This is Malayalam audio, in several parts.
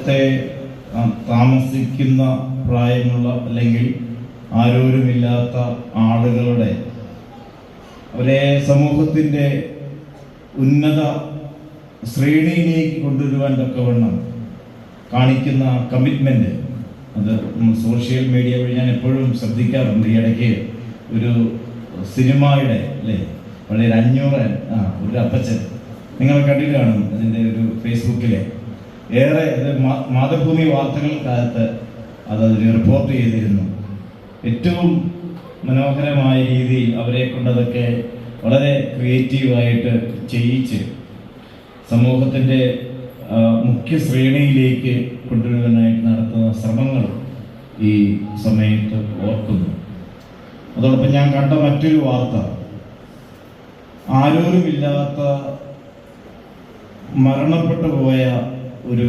അവിടുത്തെ താമസിക്കുന്ന പ്രായമുള്ള അല്ലെങ്കിൽ ആരോരുമില്ലാത്ത ആളുകളുടെ അവരെ സമൂഹത്തിന്റെ ഉന്നത ശ്രേണിയിലേക്ക് കൊണ്ടുവരുവാൻ തക്കവണ്ണം കാണിക്കുന്ന കമ്മിറ്റ്മെന്റ് അത് സോഷ്യൽ മീഡിയ വഴി ഞാൻ എപ്പോഴും ശ്രദ്ധിക്കാറുണ്ട്. ഈ ഇടയ്ക്ക് ഒരു സിനിമയുടെ അല്ലേ? വളരെ അഞ്ഞൂറ് ആ ഒരു അപ്പച്ചൻ. നിങ്ങൾ കണ്ടിട്ട് കാണും. അതിന്റെ ഒരു ഫേസ്ബുക്കിലെ ഏറെ മാതൃഭൂമി വാർത്തകൾക്കകത്ത് അത് റിപ്പോർട്ട് ചെയ്തിരുന്നു. ഏറ്റവും മനോഹരമായ രീതിയിൽ അവരെ കൊണ്ടതൊക്കെ വളരെ ക്രിയേറ്റീവായിട്ട് ചെയ്യിച്ച് സമൂഹത്തിന്റെ മുഖ്യ ശ്രേണിയിലേക്ക് കൊണ്ടുവരുവാനായിട്ട് നടത്തുന്ന ശ്രമങ്ങൾ ഈ സമയത്ത് ഓർക്കുന്നു. അതോടൊപ്പം ഞാൻ കണ്ട മറ്റൊരു വാർത്ത. ആരോരുമില്ലാത്ത മരണപ്പെട്ടു പോയ ഒരു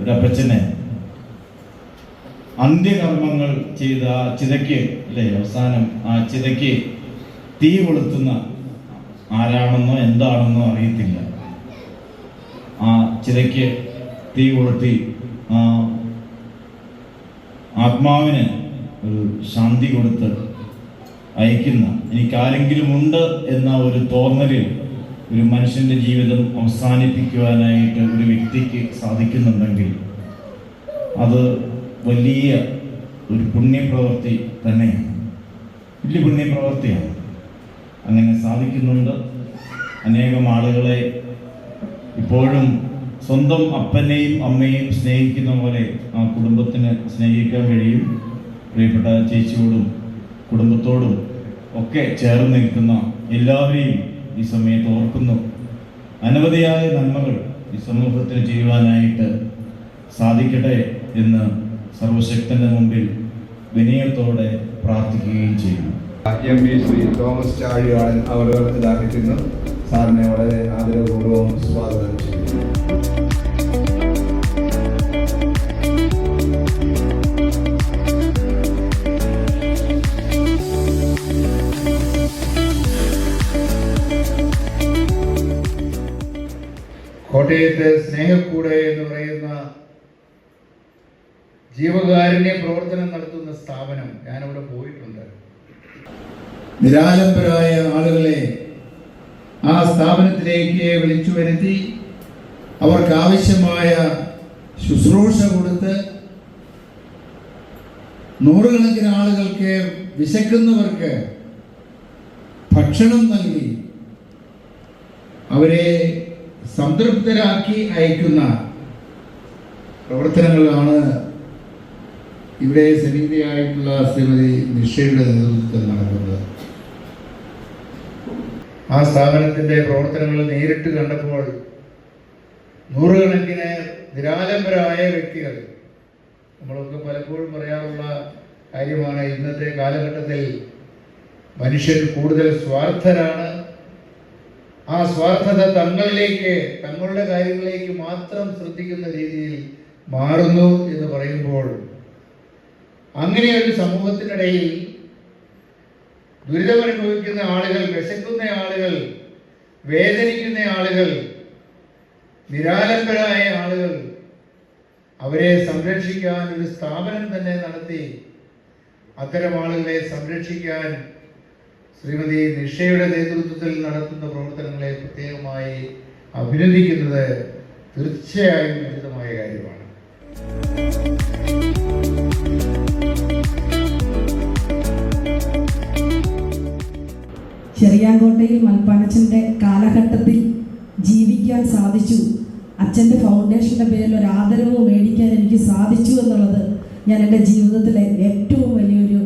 ഒരു അപ്പച്ചനെ. അന്ത്യകർമ്മങ്ങൾ ചെയ്ത ആ ചിതയ്ക്ക് അല്ലേ അവസാനം ആ ചിതയ്ക്ക് തീ കൊളുത്തുന്ന ആരാണെന്നോ എന്താണെന്നോ അറിയത്തില്ല. ആ ചിതയ്ക്ക് തീ കൊളുത്തി ആ ആത്മാവിന് ഒരു ശാന്തി കൊടുത്ത് അയക്കുന്ന എനിക്കാരെങ്കിലും ഉണ്ട് എന്ന ഒരു തോന്നലിൽ ഒരു മനുഷ്യന്റെ ജീവിതം അവസാനിപ്പിക്കുവാനായിട്ട് ഒരു വ്യക്തിക്ക് സാധിക്കുന്നുണ്ടെങ്കിൽ അത് വലിയ ഒരു പുണ്യപ്രവൃത്തി തന്നെയാണ്. വലിയ പുണ്യപ്രവൃത്തിയാണ്. അങ്ങനെ സാധിക്കുന്നുണ്ട്. അനേകം ആളുകളെ ഇപ്പോഴും സ്വന്തം അപ്പനെയും അമ്മയെയും സ്നേഹിക്കുന്ന പോലെ ആ കുടുംബത്തിന് സ്നേഹിക്കാൻ കഴിയും. പ്രിയപ്പെട്ട ചേച്ചിയോടും കുടുംബത്തോടും ഒക്കെ ചേർന്ന് നിൽക്കുന്ന എല്ലാവരെയും ഈ സമയത്ത് ഓർക്കുന്നു. അനവധിയായ നന്മകൾ ഈ സമൂഹത്തിന് ചെയ്യുവാനായിട്ട് സാധിക്കട്ടെ എന്ന് സർവശക്തന്റെ മുമ്പിൽ വിനയത്തോടെ പ്രാർത്ഥിക്കുകയും ചെയ്യുന്നു. എം പി ശ്രീ തോമസ് ചാഴിയാളൻ അവർ ഇതാക്കിയിരുന്നു സാറിനെ വളരെ ആദരപൂർവം സ്വാഗതം ചെയ്യുന്നു. കോട്ടയത്ത് സ്നേഹക്കൂട എന്ന് പറയുന്ന ജീവകാരുണ്യ പ്രവർത്തനം നടത്തുന്ന സ്ഥാപനം ഞാനവിടെ പോയിട്ടുണ്ട്. നിരാലംബരായ ആളുകളെ ആ സ്ഥാപനത്തിലേക്ക് വിളിച്ചു വരുത്തി അവർക്ക് ആവശ്യമായ ശുശ്രൂഷ കൊടുത്ത് നൂറുകണക്കിന് ആളുകൾക്ക് വിശക്കുന്നവർക്ക് ഭക്ഷണം നൽകി അവരെ സംതൃപ്തരാക്കി അയക്കുന്ന പ്രവർത്തനങ്ങളാണ് ഇവിടെ സന്നിധിയായിട്ടുള്ള ശ്രീമതി നിഷയുടെ നേതൃത്വത്തിൽ നടക്കുന്നത്. ആ സ്ഥാപനത്തിന്റെ പ്രവർത്തനങ്ങൾ നേരിട്ട് കണ്ടപ്പോൾ നൂറുകണക്കിന് നിരാലംബരായ വ്യക്തികൾ നമ്മളൊക്കെ പലപ്പോഴും പറയാറുള്ള കാര്യമാണ് ഇന്നത്തെ കാലഘട്ടത്തിൽ മനുഷ്യൻ കൂടുതൽ സ്വാർത്ഥരാണ് ആ സ്വാർത്ഥത തങ്ങളിലേക്ക് തങ്ങളുടെ കാര്യങ്ങളിലേക്ക് മാത്രം ശ്രദ്ധിക്കുന്ന രീതിയിൽ മാറുന്നു എന്ന് പറയുമ്പോൾ അങ്ങനെ ഒരു സമൂഹത്തിനിടയിൽ ദുരിതമനുഭവിക്കുന്ന ആളുകൾ വിശക്കുന്ന ആളുകൾ വേദനിക്കുന്ന ആളുകൾ നിരാലംബരായ ആളുകൾ അവരെ സംരക്ഷിക്കാൻ ഒരു സ്ഥാപനം തന്നെ നടത്തി അത്തരം ആളുകളെ സംരക്ഷിക്കാൻ ശ്രീമതി നിഷയുടെ നേതൃത്വത്തിൽ നടത്തുന്ന പ്രവർത്തനങ്ങളെ പ്രത്യേകമായി അഭിനന്ദിക്കുന്നത് തീർച്ചയായും ഉചിതമായ കാര്യമാണ്. ചെറിയാങ്കോട്ടയിൽ മൽപ്പാനച്ചന്റെ കാലഘട്ടത്തിൽ ജീവിക്കാൻ സാധിച്ചു. അച്ഛന്റെ ഫൗണ്ടേഷന്റെ പേരിൽ ഒരു ആദരവ് മേടിക്കാൻ എനിക്ക് സാധിച്ചു എന്നുള്ളത് ഞാൻ എന്റെ ജീവിതത്തിലെ ഏറ്റവും വലിയൊരു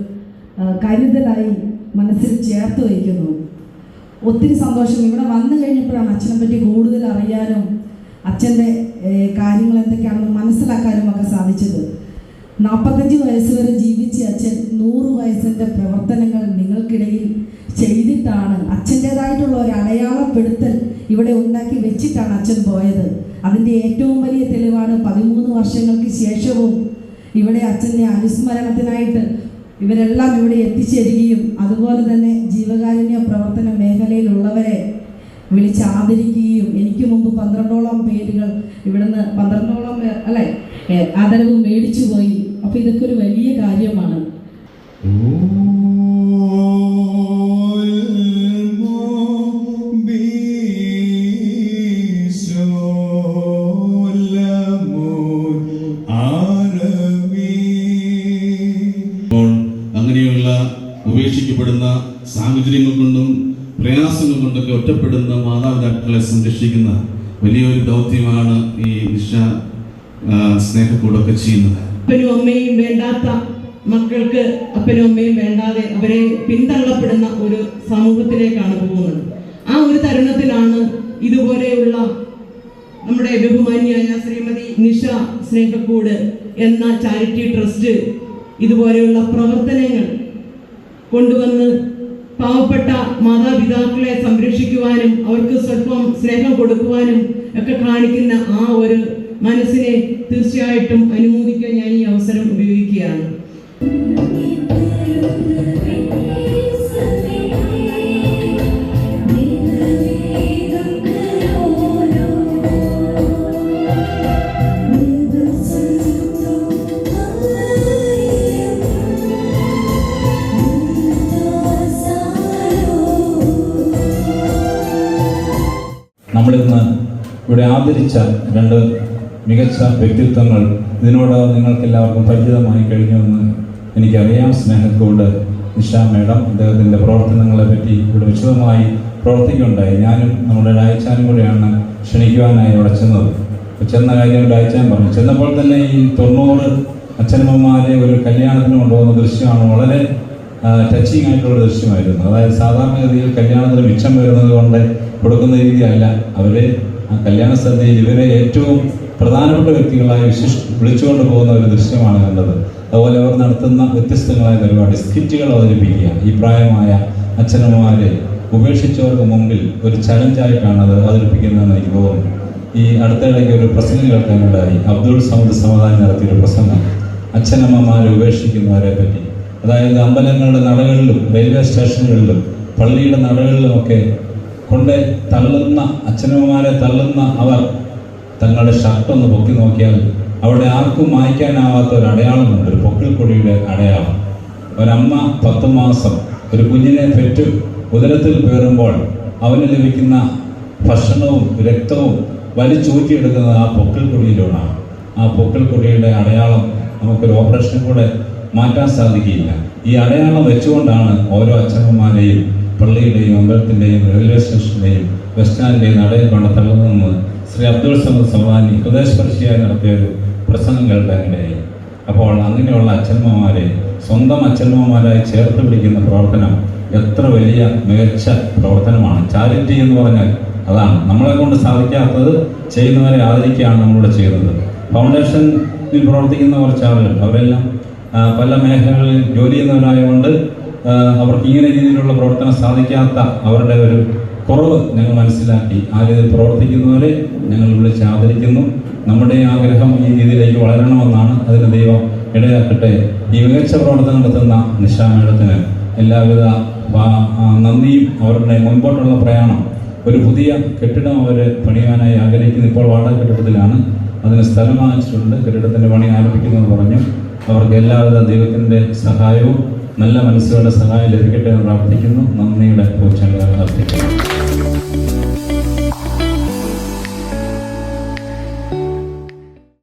കരുതലായി മനസ്സിൽ ചേർത്ത് വയ്ക്കുന്നു. ഒത്തിരി സന്തോഷം. ഇവിടെ വന്നു കഴിഞ്ഞപ്പോഴാണ് അച്ഛനെ പറ്റി കൂടുതൽ അറിയാനും അച്ഛന്റെ കാര്യങ്ങൾ എന്തൊക്കെയാണെന്ന് മനസ്സിലാക്കാനും ഒക്കെ സാധിച്ചത്. നാൽപ്പത്തഞ്ച് വയസ്സ് വരെ ജീവിച്ച അച്ഛൻ നൂറ് വയസ്സിന്റെ പ്രവർത്തനങ്ങൾ നിങ്ങൾക്കിടയിൽ ചെയ്തിട്ടാണ് അച്ഛന്റെതായിട്ടുള്ള ഒരു അടയാളപ്പെടുത്തൽ ഇവിടെ ഉണ്ടാക്കി വെച്ചിട്ടാണ് അച്ഛൻ പോയത്. അതിന്റെ ഏറ്റവും വലിയ തെളിവാണ് പതിമൂന്ന് വർഷങ്ങൾക്ക് ശേഷവും ഇവിടെ അച്ഛന്റെ അനുസ്മരണത്തിനായിട്ട് ഇവരെല്ലാം ഇവിടെ എത്തിച്ചേരുകയും അതുപോലെ തന്നെ ജീവകാരുണ്യ പ്രവർത്തന മേഖലയിലുള്ളവരെ വിളിച്ച് ആദരിക്കുകയും എനിക്ക് മുമ്പ് പന്ത്രണ്ടോളം പേരുകൾ ഇവിടുന്ന് പന്ത്രണ്ടോളം അല്ലെ? ആദരവ് മേടിച്ചു പോയി അപ്പൊ ഇതൊക്കെ ഒരു വലിയ കാര്യമാണ്. ഒറ്റപ്പെടുന്ന മാതാപിതാക്കളെ സംരക്ഷിക്കുന്ന വലിയൊരു ദൗത്യമാണ് ഈ ആ, സ്നേഹക്കൂടൊക്കെ ചെയ്യുന്നത്. അപ്പനും അമ്മയും വേണ്ടാത്ത മക്കൾക്ക് അപ്പനും അമ്മയും വേണ്ടാതെ അവരെ പിന്തള്ളപ്പെടുന്ന ഒരു സമൂഹത്തിലേക്കാണ് പോകുന്നത്. ആ ഒരു തരുണത്തിലാണ് ഇതുപോലെയുള്ള നമ്മുടെ ബഹുമാന്യായ ശ്രീമതി നിഷ സ്നേഹക്കൂട് എന്ന ചാരിറ്റി ട്രസ്റ്റ് ഇതുപോലെയുള്ള പ്രവർത്തനങ്ങൾ കൊണ്ടുവന്ന് പാവപ്പെട്ട മാതാപിതാക്കളെ സംരക്ഷിക്കുവാനും അവർക്ക് സ്വല്പം സ്നേഹം കൊടുക്കുവാനും ഒക്കെ കാണിക്കുന്ന ആ ഒരു മനസ്സിനെ തീർച്ചയായിട്ടും അനുമോദിക്കാൻ ഞാൻ ഈ അവസരം ഉപയോഗിക്കുകയാണ്. ഇവിടെ ആദരിച്ച രണ്ട് മികച്ച വ്യക്തിത്വങ്ങൾ ഇതിനോട് നിങ്ങൾക്ക് എല്ലാവർക്കും പരിചിതമായി കഴിഞ്ഞുവെന്ന് എനിക്കറിയാം. സ്നേഹത്തോട് നിഷ മേഡം അദ്ദേഹത്തിന്റെ പ്രവർത്തനങ്ങളെ പറ്റി ഇവിടെ വിശദമായി പ്രവർത്തിക്കുകയുണ്ടായി. ഞാനും നമ്മുടെ ഡായച്ചാനും കൂടെയാണ് ക്ഷണിക്കുവാനായി അവിടെ ചെന്നത്. ചെന്ന കാര്യം ഡായച്ചാൻ പറഞ്ഞു. ചെന്നപ്പോൾ തന്നെ ഈ തൊണ്ണൂറ് അച്ഛനമ്മമാരെ ഒരു കല്യാണത്തിന് കൊണ്ടുപോകുന്ന ദൃശ്യമാണ് വളരെ ടച്ചിങ് ആയിട്ടുള്ള ദൃശ്യമായിരുന്നു. അതായത് സാധാരണഗതിയിൽ കല്യാണത്തിന് മിച്ചം വരുന്നത് കൊണ്ട് കൊടുക്കുന്ന രീതിയല്ല. അവരെ ആ കല്യാണ സദ്യയിൽ ഇവരെ ഏറ്റവും പ്രധാനപ്പെട്ട വ്യക്തികളായി വിശിഷ് വിളിച്ചുകൊണ്ട് പോകുന്ന ഒരു ദൃശ്യമാണ് കണ്ടത്. അതുപോലെ അവർ നടത്തുന്ന വ്യത്യസ്തങ്ങളായ പരിപാടി സ്കിറ്റുകൾ അവതരിപ്പിക്കുക. ഈ പ്രായമായ അച്ഛനമ്മമാരെ ഉപേക്ഷിച്ചവർക്ക് മുമ്പിൽ ഒരു ചലഞ്ചായിട്ടാണ് അത് അവതരിപ്പിക്കുന്നതെന്ന് എനിക്ക് തോന്നുന്നു. ഈ അടുത്തിടയ്ക്ക് ഒരു പ്രസംഗം കേൾക്കാനുണ്ടായി. അബ്ദുൾ സമദ് സമാധാനം നടത്തിയൊരു പ്രസംഗം. അച്ഛനമ്മമാരെ ഉപേക്ഷിക്കുന്നവരെ പറ്റി. അതായത് അമ്പലങ്ങളുടെ നടകളിലും റെയിൽവേ സ്റ്റേഷനുകളിലും പള്ളിയുടെ നടകളിലുമൊക്കെ കൊണ്ട് തള്ളുന്ന അച്ഛനമ്മമാരെ തള്ളുന്ന അവർ തങ്ങളുടെ ഷർട്ട് ഒന്ന് പൊക്കി നോക്കിയാൽ അവിടെ ആർക്കും മായ്ക്കാനാവാത്ത ഒരു അടയാളമുണ്ട് ഒരു പൊക്കിൾക്കൊടിയുടെ അടയാളം. ഒരമ്മ പത്ത് മാസം ഒരു കുഞ്ഞിനെ പെറ്റു ഉദരത്തിൽ പേറുമ്പോൾ അവന് ലഭിക്കുന്ന ഭക്ഷണവും രക്തവും വലിച്ചൂറ്റിയെടുക്കുന്നത് ആ പൊക്കിൾക്കൊടിയിലൂടെയാണ്. ആ പൊക്കിൾക്കൊടിയുടെ അടയാളം നമുക്കൊരു ഓപ്പറേഷൻ കൂടെ മാറ്റാൻ സാധിക്കില്ല ഈ അടയാളം വെച്ചുകൊണ്ടാണ് ഓരോ അച്ഛനമ്മമാരെയും പള്ളിയുടെയും അമ്പലത്തിന്റെയും റെയിൽവേ സ്റ്റേഷന്റെയും ബസ് സ്റ്റാൻഡിന്റെയും കൊണ്ട് തള്ളുന്നതെന്ന് ശ്രീ അബ്ദുൾ സമദ് സവാനി ഹൃദയസ്പർശിയായി നടത്തിയ ഒരു പ്രസംഗം കേൾക്കാനിടയായി അപ്പോൾ അങ്ങനെയുള്ള അച്ഛന്മാരെ സ്വന്തം അച്ഛന്മാരായി ചേർത്ത് പിടിക്കുന്ന പ്രവർത്തനം എത്ര വലിയ മികച്ച പ്രവർത്തനമാണ്. ചാരിറ്റി എന്ന് പറഞ്ഞാൽ അതാണ്. നമ്മളെ കൊണ്ട് സാധിക്കാത്തത് ചെയ്യുന്നവരെ ആദരിക്കുകയാണ് നമ്മളിവിടെ ചെയ്യുന്നത്. ഫൗണ്ടേഷനിൽ പ്രവർത്തിക്കുന്ന കുറച്ച് ആളുകൾ അവരെല്ലാം പല മേഖലകളിൽ ജോലി ചെയ്യുന്നവരായതുകൊണ്ട് അവർക്ക് ഇങ്ങനെ രീതിയിലുള്ള പ്രവർത്തനം സാധിക്കാത്ത അവരുടെ ഒരു കുറവ് ഞങ്ങൾ മനസ്സിലാക്കി. ആ രീതിയിൽ പ്രവർത്തിക്കുന്നവരെ ഞങ്ങൾ വിളിച്ച് ആദരിക്കുന്നു. നമ്മുടെ ആഗ്രഹം ഈ രീതിയിലേക്ക് വളരണമെന്നാണ് അതിന് ദൈവം ഇടയാക്കട്ടെ. ഈ മികച്ച പ്രവർത്തനം നടത്തുന്ന നിഷാ മേഡത്തിന് എല്ലാവിധ നന്ദിയും അവരുടെ മുൻപോട്ടുള്ള പ്രയാണം. ഒരു പുതിയ കെട്ടിടം അവർ പണിയാനായി ആഗ്രഹിക്കുന്നു ഇപ്പോൾ വാടക കെട്ടിടത്തിലാണ്. അതിന് സ്ഥലം വാങ്ങിച്ചിട്ടുണ്ട്. കെട്ടിടത്തിന്റെ പണി ആരംഭിക്കുമെന്ന് പറഞ്ഞു. അവർക്ക് എല്ലാവിധ ദൈവത്തിന്റെ സഹായവും നല്ല മനസ്സുകളുടെ സഹായം ലഭിക്കട്ടെ എന്ന് പ്രാർത്ഥിക്കുന്നു. നന്ദിയുടെ പൂച്ചകൾ അർപ്പിക്കുന്നു